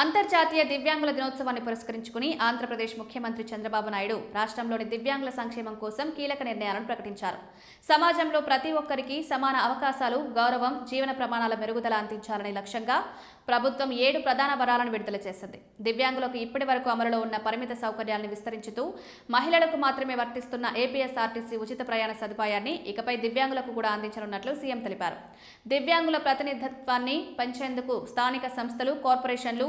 అంతర్జాతీయ దివ్యాంగుల దినోత్సవాన్ని పురస్కరించుకుని ఆంధ్రప్రదేశ్ ముఖ్యమంత్రి చంద్రబాబు నాయుడు రాష్ట్రంలోని దివ్యాంగుల సంక్షేమం కోసం కీలక నిర్ణయాలను ప్రకటించారు. సమాజంలో ప్రతి ఒక్కరికి సమాన అవకాశాలు గౌరవం జీవన ప్రమాణాల మెరుగుదల అందించాలనే లక్ష్యంగా ప్రభుత్వం ఏడు ప్రధాన వరాలను విడుదల చేసింది. దివ్యాంగులకు ఇప్పటి వరకు అమలులో ఉన్న పరిమిత సౌకర్యాలను విస్తరించుతూ మహిళలకు మాత్రమే వర్తిస్తున్న ఏపీఎస్ఆర్టీసీ ఉచిత ప్రయాణ సదుపాయాన్ని ఇకపై దివ్యాంగులకు కూడా అందించనున్నట్లు సీఎం తెలిపారు. దివ్యాంగుల ప్రతినిధిత్వాన్ని పెంచేందుకు స్థానిక సంస్థలు కార్పొరేషన్లు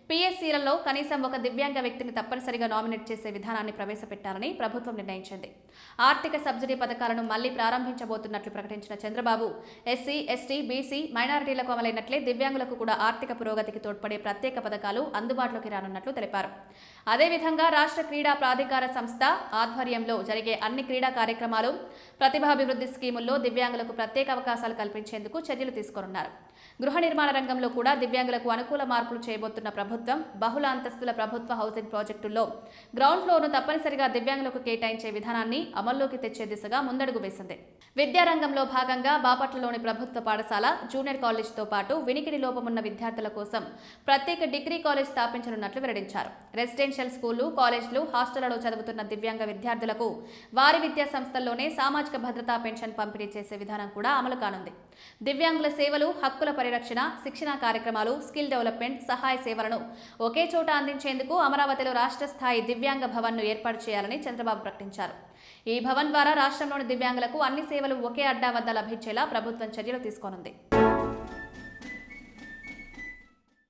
పిఎస్సీలలో కనీసం ఒక దివ్యాంగ వ్యక్తిని తప్పనిసరిగా నామినేట్ చేసే విధానాన్ని ప్రవేశపెట్టాలని ప్రభుత్వం నిర్ణయించింది. ఆర్థిక సబ్సిడీ పథకాలను మళ్ళీ ప్రారంభించబోతున్నట్లు ప్రకటించిన చంద్రబాబు ఎస్సీ ఎస్టీ బీసీ మైనారిటీలకు అమలైనట్లే దివ్యాంగులకు కూడా ఆర్థిక పురోగతికి తోడ్పడే ప్రత్యేక పథకాలు అందుబాటులోకి రానున్నట్లు తెలిపారు. అదేవిధంగా రాష్ట్ర క్రీడా ప్రాధికార సంస్థ ఆధ్వర్యంలో జరిగే అన్ని క్రీడా కార్యక్రమాలు ప్రతిభాభివృద్ధి స్కీముల్లో దివ్యాంగులకు ప్రత్యేక అవకాశాలు కల్పించేందుకు చర్యలు తీసుకోనున్నారు. గృహ నిర్మాణ రంగంలో కూడా దివ్యాంగులకు అనుకూల మార్పులు చేయబోతున్న ప్రభుత్వం బహుళ అంతస్తుల ప్రభుత్వ హౌసింగ్ ప్రాజెక్టుల్లో గ్రౌండ్ ఫ్లోర్ను తప్పనిసరిగా దివ్యాంగులకు కేటాయించే విధానాన్ని అమల్లోకి తెచ్చే దిశగా ముందడుగు వేసింది. విద్యారంగంలో భాగంగా బాపట్లలోని ప్రభుత్వ పాఠశాల జూనియర్ కాలేజ్తో పాటు వినికిడి లోపమున్న విద్యార్థుల కోసం ప్రత్యేక డిగ్రీ కాలేజ్ స్థాపించనున్నట్లు వెల్లడించారు. రెసిడెన్షియల్ స్కూళ్ళు కాలేజీలు హాస్టళ్ళలో చదువుతున్న దివ్యాంగ విద్యార్థులకు వారి విద్యా సంస్థల్లోనే సామాజిక భద్రతా పెన్షన్ పంపిణీ చేసే విధానం కూడా అమలు కానుంది. దివ్యాంగుల సేవలు హక్కుల పరిరక్షణ శిక్షణ కార్యక్రమాలు స్కిల్ డెవలప్మెంట్ సహాయ సేవలను ఒకే చోట అందించేందుకు అమరావతిలో రాష్ట్ర స్థాయి దివ్యాంగ భవన్ను ఏర్పాటు చేయాలని చంద్రబాబు ప్రకటించారు. ఈ భవన్ ద్వారా రాష్ట్రంలోని దివ్యాంగులకు అన్ని సేవలు ఒకే అడ్డా వద్ద లభించేలా ప్రభుత్వం చర్యలు తీసుకోనుంది.